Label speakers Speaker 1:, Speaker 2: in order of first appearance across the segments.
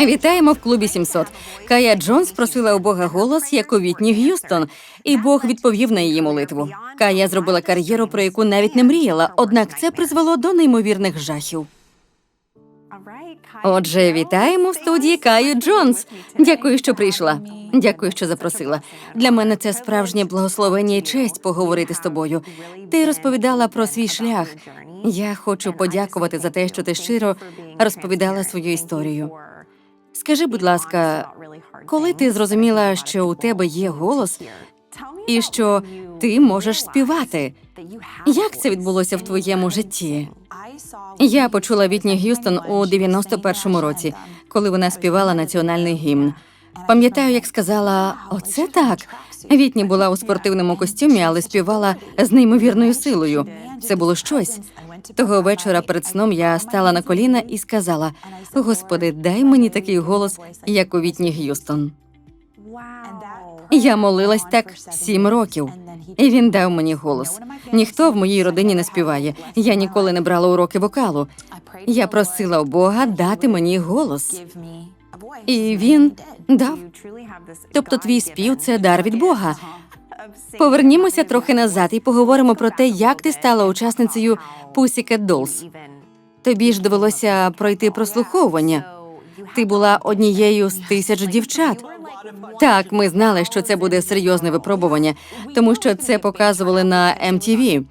Speaker 1: Вітаємо в клубі 700. Кая Джонс просила у Бога голос, як у Вітні Г'юстон, і Бог відповів на її молитву. Кая зробила кар'єру, про яку навіть не мріяла, однак це призвело до неймовірних жахів. Отже, вітаємо в студії Каю Джонс. Дякую, що прийшла. Дякую, що запросила. Для мене це справжнє благословення і честь поговорити з тобою. Ти розповідала про свій шлях. Я хочу подякувати за те, що ти щиро розповідала свою історію. Скажи, будь ласка, коли ти зрозуміла, що у тебе є голос і що ти можеш співати? Як це відбулося в твоєму житті? Я почула Вітні Г'юстон у 91-му році, коли вона співала національний гімн. Пам'ятаю, як сказала: оце так. Вітні була у спортивному костюмі, але співала з неймовірною силою. Це було щось. Того вечора перед сном я стала на коліна і сказала: Господи, дай мені такий голос, як у Вітні Г'юстон. Я молилась так сім років, і він дав мені голос. Ніхто в моїй родині не співає. Я ніколи не брала уроки вокалу. Я просила у Бога дати мені голос. І він дав. Тобто, твій спів це дар від Бога. Повернімося трохи назад і поговоримо про те, як ти стала учасницею Pussycat Dolls. Тобі ж довелося пройти прослуховування. Ти була однією з тисяч дівчат. Так, ми знали, що це буде серйозне випробування, тому що це показували на MTV.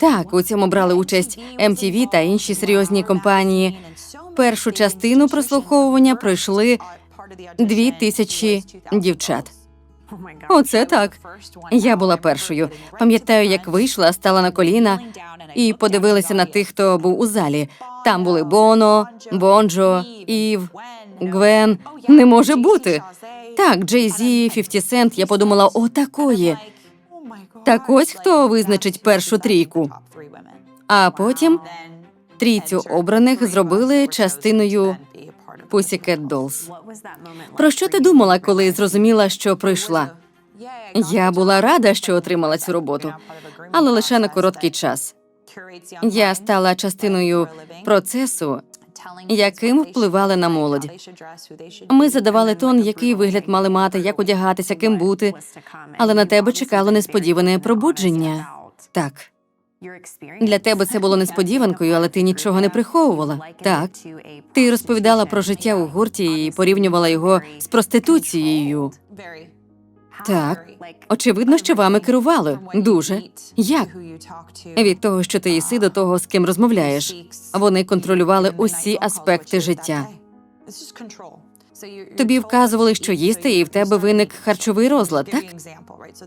Speaker 1: Так, у цьому брали участь MTV та інші серйозні компанії. Першу частину прослуховування пройшли дві тисячі дівчат. Оце так. Я була першою. Пам'ятаю, як вийшла, стала на коліна і подивилася на тих, хто був у залі. Там були Боно, Бонджо, Ів, Гвен. Не може бути. Так, Джей Зі, 50 Сент. Я подумала, о, такої. Так ось хто визначить першу трійку. А потім трійцю обраних зробили частиною Pussycat Dolls. Про що ти думала, коли зрозуміла, що пройшла? Я була рада, що отримала цю роботу, але лише на короткий час. Я стала частиною процесу, яким впливали на молодь. Ми задавали тон, який вигляд мали мати, як одягатися, ким бути. Але на тебе чекало несподіване пробудження. Так, для тебе це було несподіванкою, але ти нічого не приховувала. Так, ти розповідала про життя у гурті і порівнювала його з проституцією. Так, очевидно, що вами керували дуже. Як? Від того, що ти їси, до того, з ким розмовляєш. Вони контролювали усі аспекти життя. Тобі вказували, що їсти, і в тебе виник харчовий розлад, так?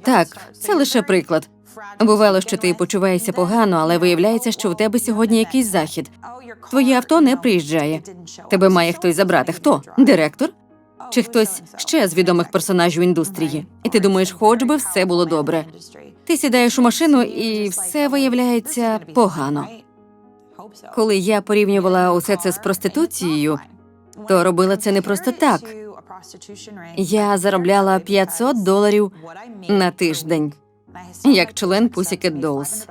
Speaker 1: Так, це лише приклад. Бувало, що ти почуваєшся погано, але виявляється, що у тебе сьогодні якийсь захід. Твоє авто не приїжджає. Тебе має хтось забрати. Хто? Директор? Чи хтось ще з відомих персонажів індустрії? І ти думаєш, хоч би все було добре. Ти сідаєш у машину, і все виявляється погано. Коли я порівнювала усе це з проституцією, то робила це не просто так. Я заробляла 500 доларів на тиждень, як член Pussycat Dolls.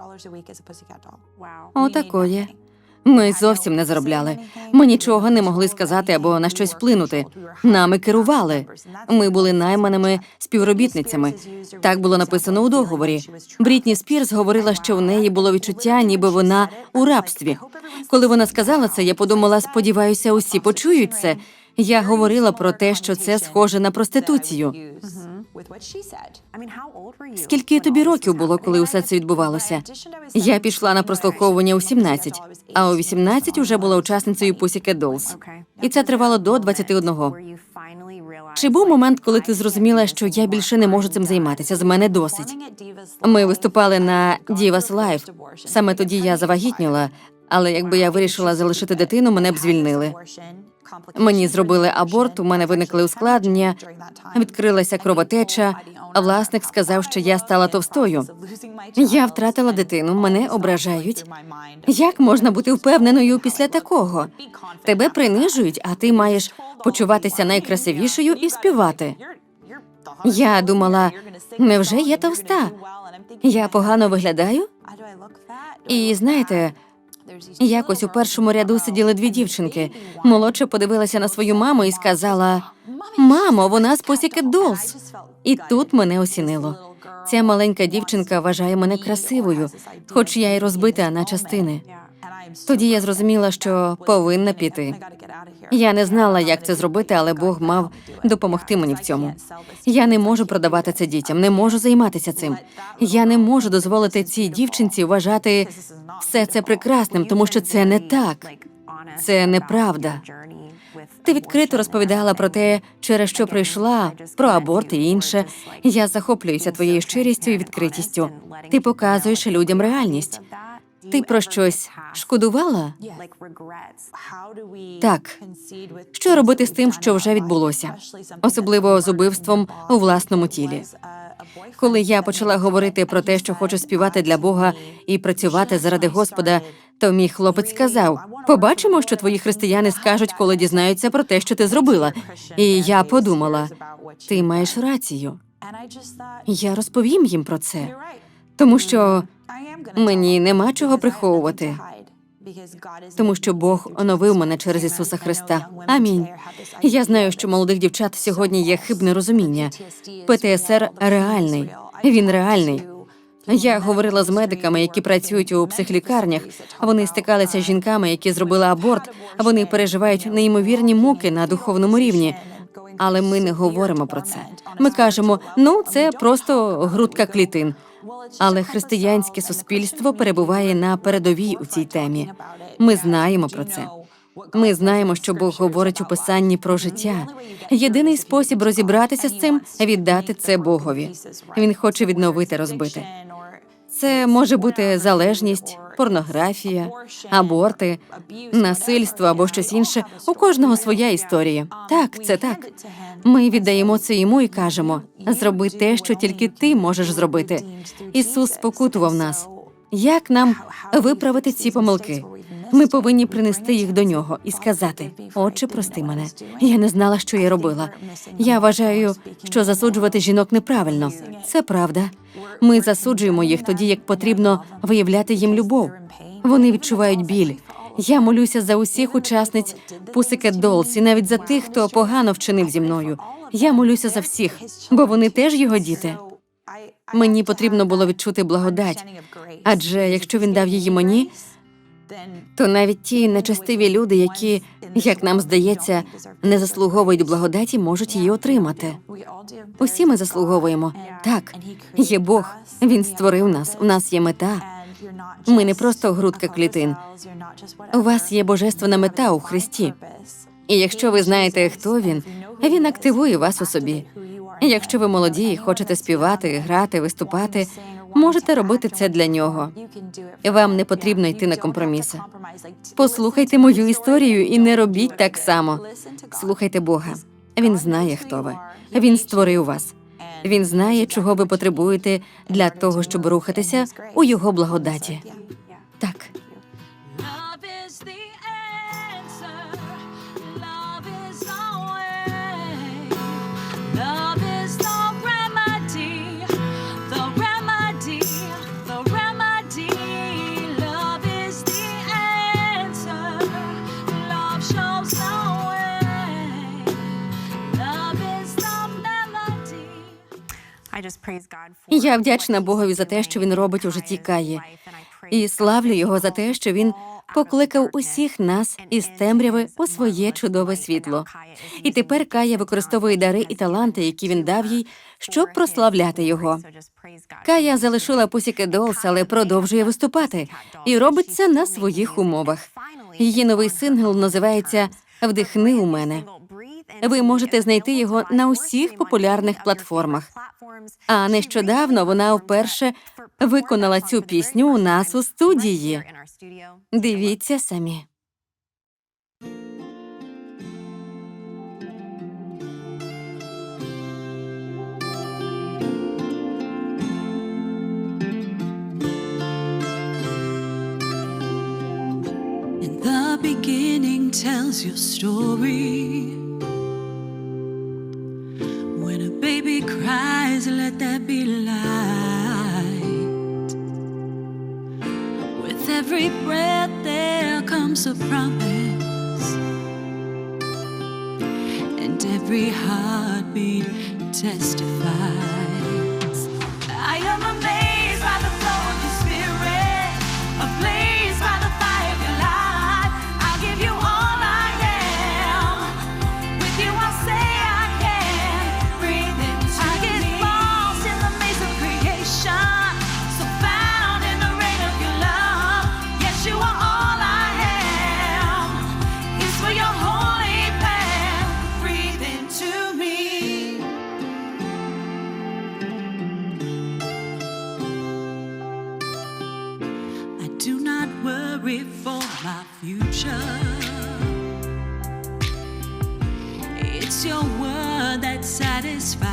Speaker 1: Отакої. Ми зовсім не заробляли. Ми нічого не могли сказати або на щось вплинути. Нами керували. Ми були найманими співробітницями. Так було написано у договорі. Брітні Спірс говорила, що в неї було відчуття, ніби вона у рабстві. Коли вона сказала це, я подумала, сподіваюся, усі почують це. Я говорила про те, що це схоже на проституцію. Скільки тобі років було, коли усе це відбувалося? Я пішла на прослуховування у 17, а у 18 уже була учасницею Pussycat Dolls. І це тривало до 21. Чи був момент, коли ти зрозуміла, що я більше не можу цим займатися? З мене досить. Ми виступали на Divas Live. Саме тоді я завагітніла, але якби я вирішила залишити дитину, мене б звільнили. Мені зробили аборт, у мене виникли ускладнення, відкрилася кровотеча. Власник сказав, що я стала товстою. Я втратила дитину, мене ображають. Як можна бути впевненою після такого? Тебе принижують, а ти маєш почуватися найкрасивішою і співати. Я думала, невже я товста? Я погано виглядаю? І знаєте, Якось у першому ряду сиділи дві дівчинки. Молодша подивилася на свою маму і сказала: Мамо, вона з посіки Долс. І тут мене осінило. Ця маленька дівчинка вважає мене красивою, хоч я й розбита на частини. Тоді я зрозуміла, що повинна піти. Я не знала, як це зробити, але Бог мав допомогти мені в цьому. Я не можу продавати це дітям, не можу займатися цим. Я не можу дозволити цій дівчинці вважати все це прекрасним, тому що це не так. Це неправда. Ти відкрито розповідала про те, через що прийшла, про аборт і інше. Я захоплююся твоєю щирістю і відкритістю. Ти показуєш людям реальність. Ти про щось шкодувала?
Speaker 2: Так. Що робити з тим, що вже відбулося?
Speaker 1: особливо з убивством у власному тілі. Коли я почала говорити про те, що хочу співати для Бога і працювати заради Господа, то мій хлопець сказав: побачимо, що твої християни скажуть, коли дізнаються про те, що ти зробила. І я подумала: ти маєш рацію. Я розповім їм про це, тому що мені нема чого приховувати. тому що Бог оновив мене через Ісуса Христа. Амінь. Я знаю, що молодих дівчат сьогодні є хибне розуміння. ПТСР реальний. Він реальний. Я говорила з медиками, які працюють у психлікарнях. Вони стикалися з жінками, які зробили аборт. Вони переживають неймовірні муки на духовному рівні. Але ми не говоримо про це. Ми кажемо, ну це просто грудка клітин. Але християнське суспільство перебуває на передовій у цій темі. Ми знаємо про це. Ми знаємо, що Бог говорить у писанні про життя. Єдиний спосіб розібратися з цим віддати це Богові. Він хоче відновити розбите. Це може бути залежність, порнографія, аборти, насильство або щось інше. У кожного своя історія. Так, це так. Ми віддаємо це йому і кажемо: зроби те, що тільки ти можеш зробити. Ісус спокутував нас. Як нам виправити ці помилки? Ми повинні принести їх до нього і сказати: Отче, прости мене. Я не знала, що я робила. Я вважаю, що засуджувати жінок неправильно. Це правда. Ми засуджуємо їх тоді, як потрібно виявляти їм любов. Вони відчувають біль. Я молюся за усіх учасниць Pussycat Dolls і навіть за тих, хто погано вчинив зі мною. Я молюся за всіх, бо вони теж його діти. Мені потрібно було відчути благодать, адже якщо він дав її мені, то навіть ті нечестиві люди, які, як нам здається, не заслуговують благодаті, можуть її отримати. Усі ми заслуговуємо. Так, є Бог, він створив нас. У нас є мета. Ми не просто грудка клітин. У вас є божественна мета у Христі. І якщо ви знаєте, хто він, він активує вас у собі. Якщо ви молоді хочете співати, грати, виступати, можете робити це для нього. Вам не потрібно йти на компроміси. Послухайте мою історію і не робіть так само. Слухайте Бога. Він знає, хто ви. Він створив вас. Він знає, чого ви потребуєте для того, щоб рухатися у його благодаті. Так. Я вдячна Богові за те, що він робить у житті Каї, і славлю його за те, що він покликав усіх нас із темряви у своє чудове світло. І тепер Кая використовує дари і таланти, які він дав їй, щоб прославляти його. Кая залишила Pussycat Dolls, але продовжує виступати і робить це на своїх умовах. Її новий сингл називається Вдихни у мене. Ви можете знайти його на усіх популярних платформах. А нещодавно вона вперше виконала цю пісню у нас у студії. Дивіться самі.
Speaker 3: Beginning tells your story. Cries, let there be light. With every breath, there comes a promise, and every heartbeat testifies. I am my future. It's your word that satisfies.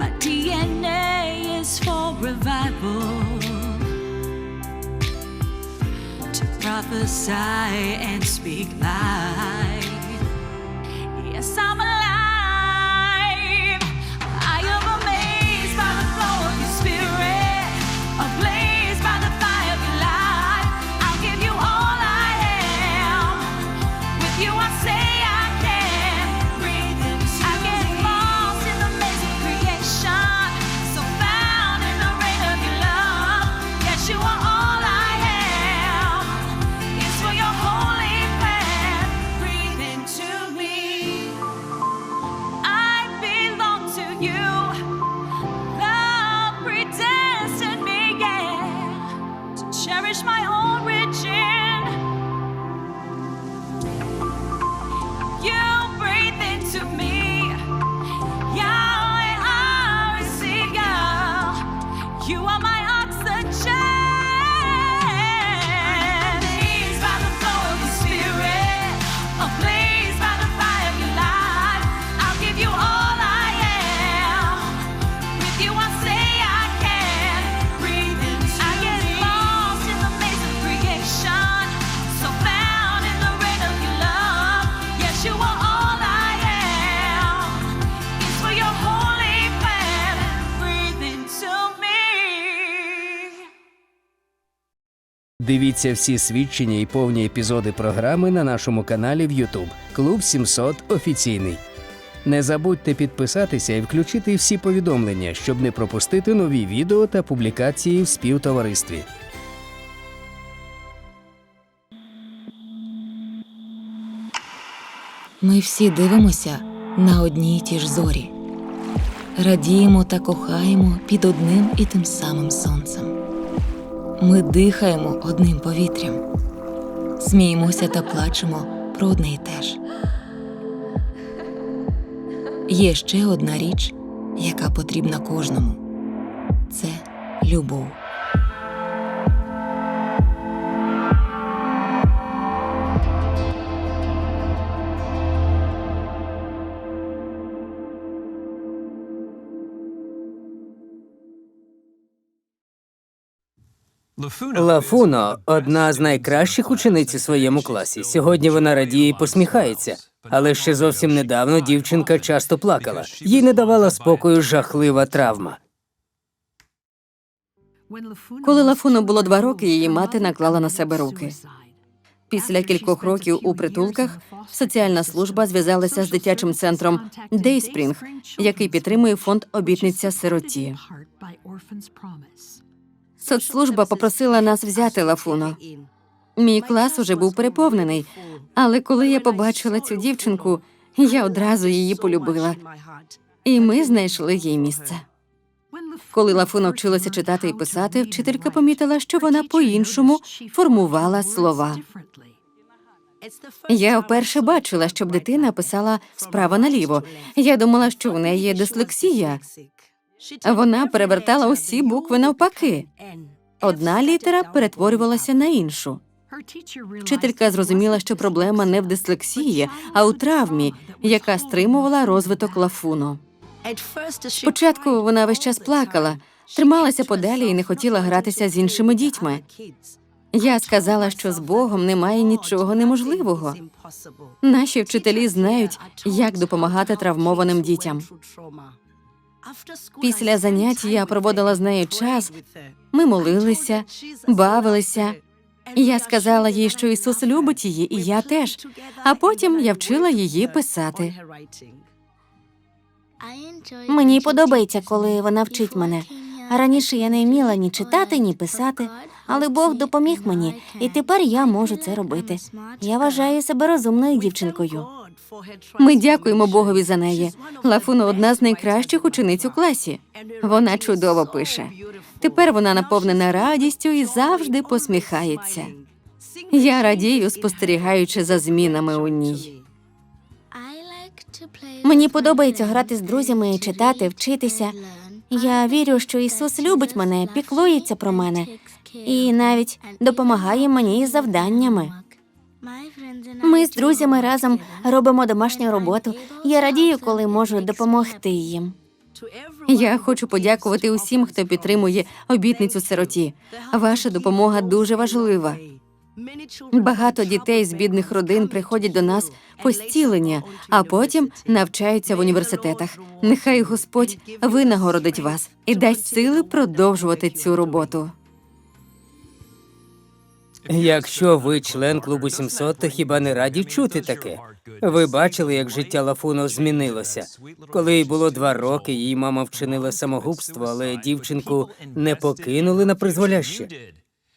Speaker 3: My DNA is for revival. To prophesy and speak life.
Speaker 4: Дивіться всі свідчення і повні епізоди програми на нашому каналі в YouTube Клуб 700 офіційний. Не забудьте підписатися і включити всі повідомлення, щоб не пропустити нові відео та публікації в співтоваристві.
Speaker 2: Ми всі дивимося на одні й ті ж зорі, радіємо та кохаємо під одним і тим самим сонцем. Ми дихаємо одним повітрям, сміємося та плачемо про одне й те ж. Є ще одна річ, яка потрібна кожному це любов.
Speaker 4: Лафуно одна з найкращих учениць у своєму класі. Сьогодні вона радіє і посміхається. Але ще зовсім недавно дівчинка часто плакала. Їй не давала спокою жахлива травма.
Speaker 1: Коли Лафуно було два роки, її мати наклала на себе руки. Після кількох років у притулках соціальна служба зв'язалася з дитячим центром Дейспрінг, який підтримує фонд обітниця сироті. Соцслужба попросила нас взяти Лафуно. Мій клас уже був переповнений, але коли я побачила цю дівчинку, я одразу її полюбила, і ми знайшли їй місце. Коли Лафуно вчилася читати і писати, вчителька помітила, що вона по-іншому формувала слова. Я вперше бачила, щоб дитина писала справа наліво. Я думала, що в неї є дислексія. Вона перевертала усі букви навпаки. Одна літера перетворювалася на іншу. Вчителька зрозуміла, що проблема не в дислексії, а у травмі, яка стримувала розвиток лафуно. Спочатку вона весь час плакала, трималася подалі і не хотіла гратися з іншими дітьми. Я сказала, що з Богом немає нічого неможливого. Наші вчителі знають, як допомагати травмованим дітям. Після занять я проводила з нею час. Ми молилися, бавилися. Я сказала їй, що Ісус любить її, і я теж. А потім я вчила її писати.
Speaker 5: Мені подобається, коли вона вчить мене. Раніше я не вміла ні читати, ні писати, але Бог допоміг мені, і тепер я можу це робити. Я вважаю себе розумною дівчинкою.
Speaker 1: Ми дякуємо Богові за неї. Лафуна одна з найкращих учениць у класі. Вона чудово пише. Тепер вона наповнена радістю і завжди посміхається. Я радію, спостерігаючи за змінами у ній.
Speaker 5: Мені подобається грати з друзями, читати, вчитися. Я вірю, що Ісус любить мене, піклується про мене і навіть допомагає мені із завданнями. Ми з друзями разом робимо домашню роботу. Я радію, коли можу допомогти їм.
Speaker 1: Я хочу подякувати усім, хто підтримує обітницю сироті. Ваша допомога дуже важлива. Багато дітей з бідних родин приходять до нас по зцілення, а потім навчаються в університетах. Нехай Господь винагородить вас і дасть сили продовжувати цю роботу.
Speaker 6: Якщо ви член клубу 700, то хіба не раді чути таке? Ви бачили, як життя Лафуно змінилося. Коли їй було два роки, її мама вчинила самогубство, але дівчинку не покинули на призволяще.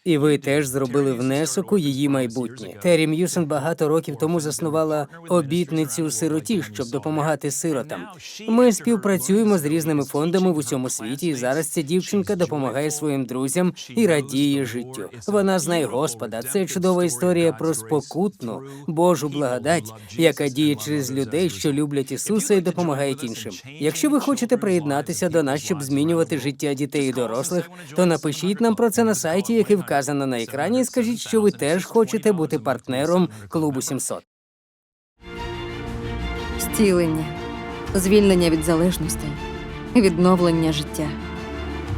Speaker 6: І ви теж зробили внесок у її майбутнє. Террі М'юсон багато років тому заснувала обітницю сироті, щоб допомагати сиротам. Ми співпрацюємо з різними фондами в усьому світі, і зараз ця дівчинка допомагає своїм друзям і радіє життю. Вона знає Господа. Це чудова історія про спокутну Божу благодать, яка діє через людей, що люблять Ісуса і допомагають іншим. Якщо ви хочете приєднатися до нас, щоб змінювати життя дітей і дорослих, то напишіть нам про це на сайті, який вказано на екрані, і скажіть, що ви теж хочете бути партнером клубу 700.
Speaker 1: Зцілення, звільнення від залежностей, відновлення життя.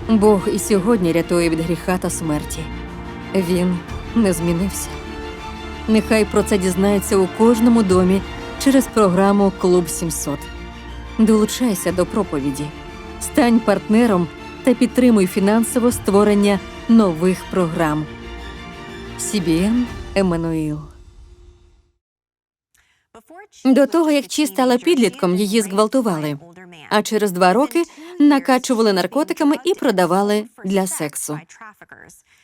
Speaker 1: Бог і сьогодні рятує від гріха та смерті. Він не змінився. Нехай про це дізнається у кожному домі через програму Клуб 700. Долучайся до проповіді, стань партнером та підтримуй фінансово створення нових програм. CBN Еммануїл.
Speaker 5: До того, як Чі стала підлітком, її зґвалтували. А через два роки накачували наркотиками і продавали для сексу.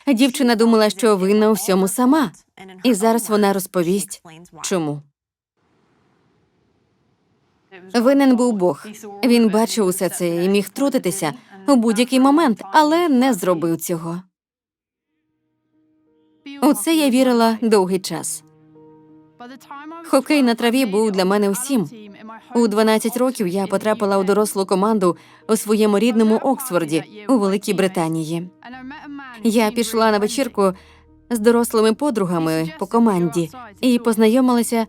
Speaker 5: Дівчина думала, що винна у всьому сама, і зараз вона розповість, чому. Винен був Бог. Він бачив усе це і міг втрутитися у будь-який момент, але не зробив цього. У це я вірила довгий час.
Speaker 1: Хокей на траві був для мене усім. У 12 років я потрапила у дорослу команду у своєму рідному Оксфорді у Великій Британії. Я пішла на вечірку з дорослими подругами по команді і познайомилася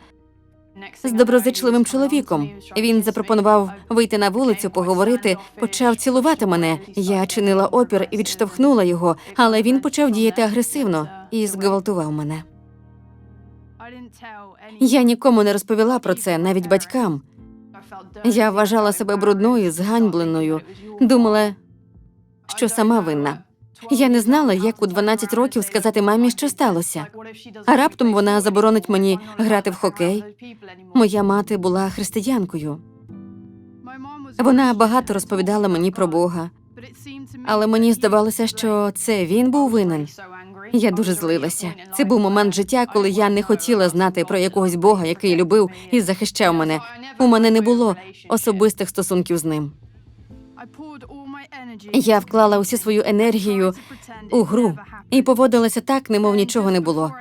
Speaker 1: з доброзичливим чоловіком. Він запропонував вийти на вулицю, поговорити, почав цілувати мене. Я чинила опір і відштовхнула його, але він почав діяти агресивно і зґвалтував мене. Я нікому не розповіла про це, навіть батькам. Я вважала себе брудною, зганьбленою, думала, що сама винна. Я не знала, як у 12 років сказати мамі, що сталося. А раптом вона заборонить мені грати в хокей. Моя мати була християнкою. Вона багато розповідала мені про Бога, але мені здавалося, що це він був винен. Я дуже злилася. Це був момент життя, коли я не хотіла знати про якогось Бога, який любив і захищав мене. У мене не було особистих стосунків з ним. Я вклала усю свою енергію у гру і поводилася так, немов нічого не було.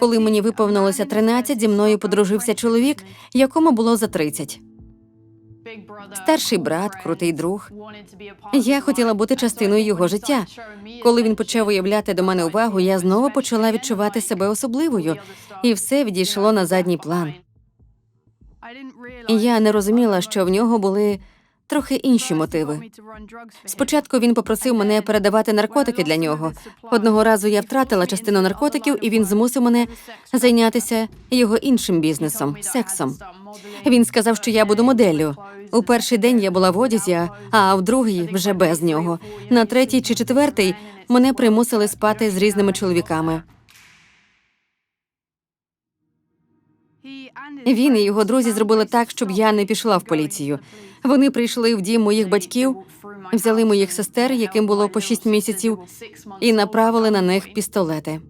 Speaker 1: Коли мені виповнилося 13, зі мною подружився чоловік, якому було за 30.
Speaker 5: Старший брат, крутий друг.
Speaker 1: Я хотіла бути частиною його життя. Коли він почав уявляти до мене увагу, я знову почала відчувати себе особливою, і все відійшло на задній план. Я не розуміла, що в нього були трохи інші мотиви. Спочатку він попросив мене передавати наркотики для нього. Одного разу я втратила частину наркотиків, і він змусив мене зайнятися його іншим бізнесом сексом. Він сказав, що я буду моделлю. У перший день я була в одязі, а в другий вже без нього. На третій чи четвертий мене примусили спати з різними чоловіками. Він і його друзі зробили так, щоб я не пішла в поліцію. Вони прийшли в дім моїх батьків, взяли моїх сестер, яким було по шість місяців, і направили на них пістолети.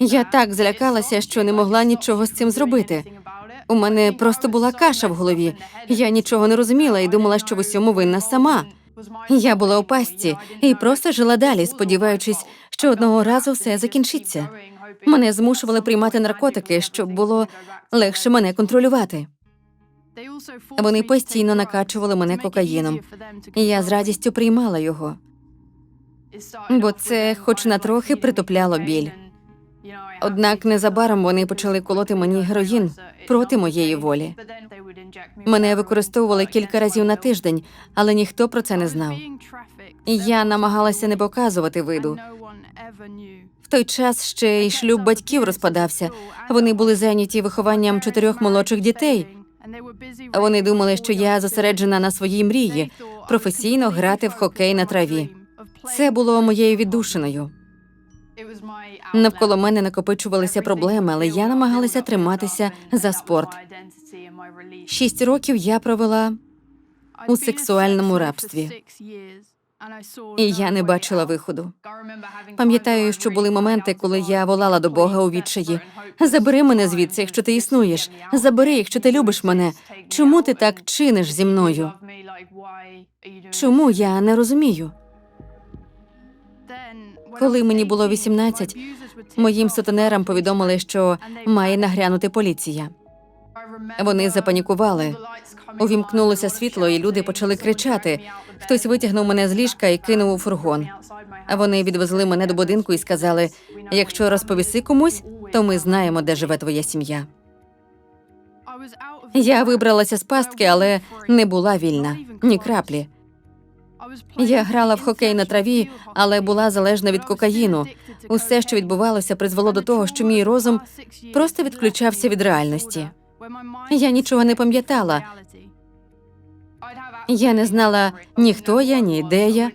Speaker 1: Я так злякалася, що не могла нічого з цим зробити. У мене просто була каша в голові. Я нічого не розуміла і думала, що в усьому винна сама. Я була у пастці і просто жила далі, сподіваючись, що одного разу все закінчиться. Мене змушували приймати наркотики, щоб було легше мене контролювати.
Speaker 3: Вони постійно накачували мене кокаїном,
Speaker 1: І я з радістю приймала його.
Speaker 3: бо це, хоч на трохи, притупляло біль.
Speaker 1: Однак незабаром вони почали колоти мені героїн проти моєї волі. Мене використовували кілька разів на тиждень, але ніхто про це не знав. Я намагалася не показувати виду. Той час ще й шлюб батьків розпадався. Вони були зайняті вихованням чотирьох молодших дітей. Вони думали, що я зосереджена на своїй мрії професійно грати в хокей на траві. Це було моєю віддушиною. Навколо мене накопичувалися проблеми, але я намагалася триматися за спорт. Шість років я провела у сексуальному рабстві, і я не бачила виходу. Пам'ятаю, що були моменти, коли я волала до Бога у відчаї. Забери мене звідси, якщо ти існуєш. Забери, якщо ти любиш мене. Чому ти так чиниш зі мною? Чому я не розумію?
Speaker 3: Коли мені було 18,
Speaker 1: Моїм сутенерам повідомили, що має нагрянути поліція. Вони запанікували. Увімкнулося світло, і люди почали кричати. Хтось витягнув мене з ліжка і кинув у фургон. А вони відвезли мене до будинку і сказали: якщо розповіси комусь, то ми знаємо, де живе твоя сім'я. Я вибралася з пастки, але не була вільна ні краплі. Я грала в хокей на траві, але була залежна від кокаїну. Усе, що відбувалося, призвело до того, що мій розум просто відключався від реальності. Я нічого не пам'ятала. Я не знала ні хто я, ні де я.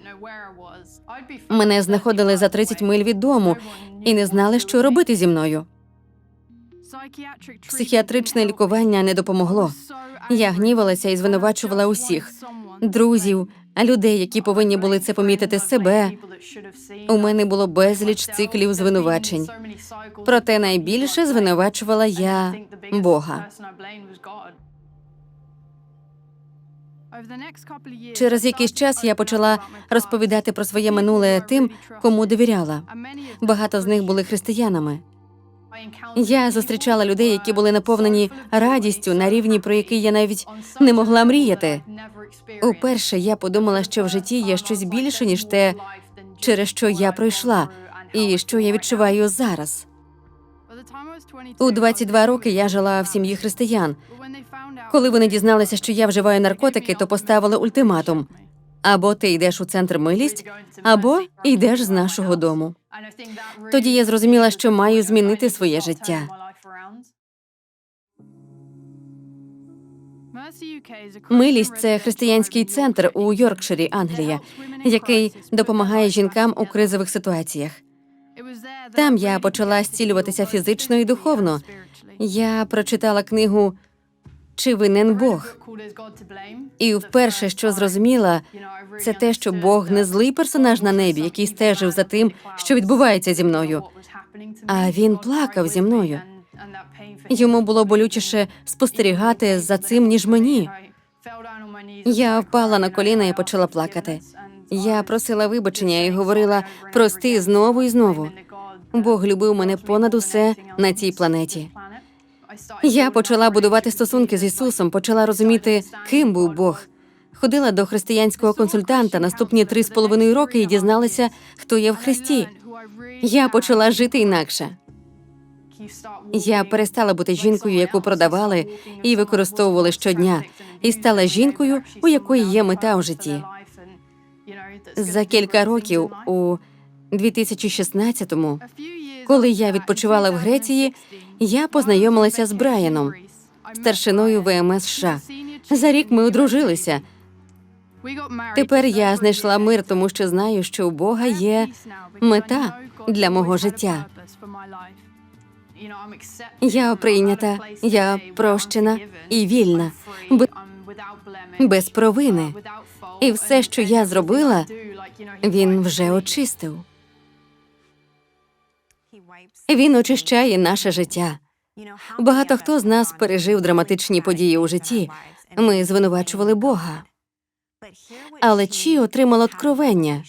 Speaker 1: Мене знаходили за 30 миль від дому і не знали, що робити зі мною. Психіатричне лікування не допомогло. Я гнівалася і звинувачувала усіх друзів, людей, які повинні були це помітити себе. У мене було безліч циклів звинувачень. Проте найбільше звинувачувала я Бога. Через якийсь час я почала розповідати про своє минуле тим, кому довіряла. Багато з них були християнами. Я зустрічала людей, які були наповнені радістю на рівні, про який я навіть не могла мріяти. Уперше я подумала, що в житті є щось більше, ніж те, через що я пройшла, і що я відчуваю зараз. У 22 роки я жила в сім'ї християн. Коли вони дізналися, що я вживаю наркотики, то поставили ультиматум: або ти йдеш у центр милість, або йдеш з нашого дому. Тоді я зрозуміла, що маю змінити своє життя. Милість це християнський центр у Йоркширі, Англія, який допомагає жінкам у кризових ситуаціях. Там я почала зцілюватися фізично і духовно. Я прочитала книгу Чи винен Бог? І вперше, що зрозуміла, це те, що Бог не злий персонаж на небі, який стежив за тим, що відбувається зі мною. А він плакав зі мною. Йому було болючіше спостерігати за цим, ніж мені. Я впала на коліна і почала плакати. Я просила вибачення і говорила прости знову і знову. Бог любив мене понад усе на цій планеті. Я почала будувати стосунки з Ісусом, почала розуміти, ким був Бог. Ходила до християнського консультанта наступні три з половиною роки і дізналася, хто є в Христі. Я почала жити інакше. Я перестала бути жінкою, яку продавали і використовували щодня, і стала жінкою, у якої є мета у житті. За кілька років, у 2016-му, коли я відпочивала в Греції, я познайомилася з Брайаном, старшиною ВМС США. За рік ми одружилися. Тепер я знайшла мир, тому що знаю, що у Бога є мета для мого життя. Я прийнята, я прощена і вільна, без провини. І все, що я зробила, він вже очистив. Він очищає наше життя. Багато хто з нас пережив драматичні події у житті. Ми звинувачували Бога. Але Чі отримала откровення.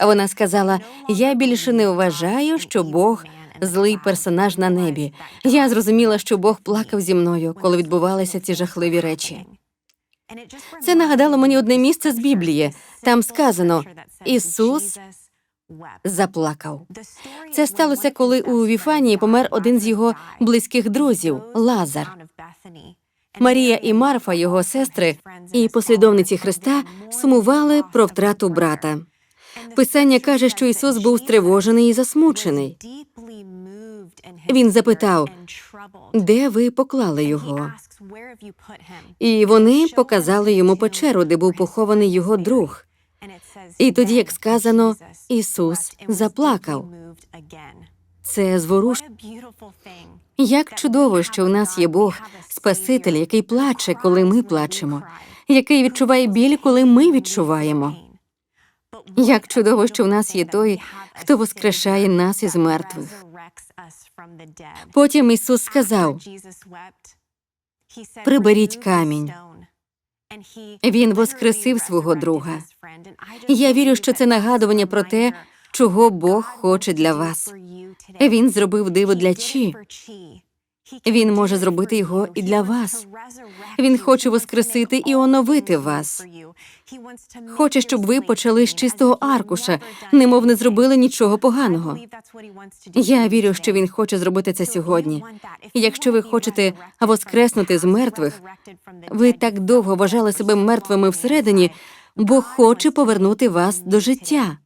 Speaker 1: Вона сказала: Я більше не вважаю, що Бог злий персонаж на небі. Я зрозуміла, що Бог плакав зі мною, коли відбувалися ці жахливі речі. Це нагадало мені одне місце з Біблії. Там сказано: Ісус заплакав. Це сталося, коли у Віфанії помер один з його близьких друзів Лазар. Марія і Марфа, його сестри і послідовниці Христа, сумували про втрату брата. Писання каже, що Ісус був стривожений і засмучений. Він запитав, Де ви поклали його? І вони показали йому печеру, де був похований його друг. І тоді, як сказано, Ісус заплакав. Це зворуш. Як чудово, що у нас є Бог, Спаситель, який плаче, коли ми плачемо, який відчуває біль, коли ми відчуваємо. Як чудово, що в нас є той, хто воскрешає нас із мертвих. Потім Ісус сказав:
Speaker 5: Приберіть камінь.
Speaker 1: Він воскресив свого друга. Я вірю, що це нагадування про те, чого Бог хоче для вас. Він зробив диво для Чі. Він може зробити його і для вас. Він хоче воскресити і оновити вас. Хоче, щоб ви почали з чистого аркуша, немов не зробили нічого поганого. Я вірю, що він хоче зробити це сьогодні. Якщо ви хочете воскреснути з мертвих, ви так довго вважали себе мертвими всередині, Бог хоче повернути вас до життя.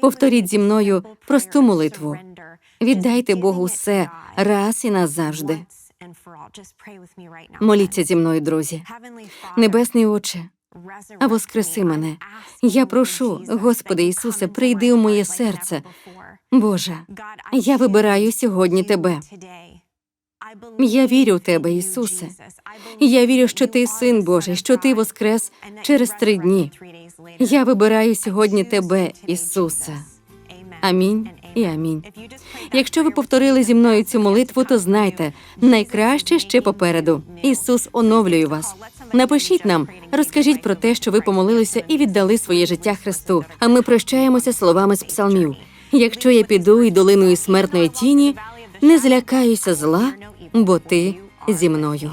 Speaker 1: Повторіть зі мною просту молитву. Віддайте Богу все раз і назавжди. Моліться зі мною, друзі. Небесний Отче, воскреси мене. Я прошу, Господи Ісусе, прийди у моє серце. Боже, я вибираю сьогодні Тебе. Я вірю в Тебе, Ісусе. Я вірю, що Ти син Божий, що Ти воскрес через три дні. Я вибираю сьогодні Тебе, Ісусе. Амінь і амінь. Якщо ви повторили зі мною цю молитву, то знайте, найкраще ще попереду. Ісус оновлює вас. Напишіть нам, розкажіть про те, що ви помолилися і віддали своє життя Христу. А ми прощаємося словами з псалмів. Якщо я піду і долиною смертної тіні, не злякаюся зла, бо ти зі мною.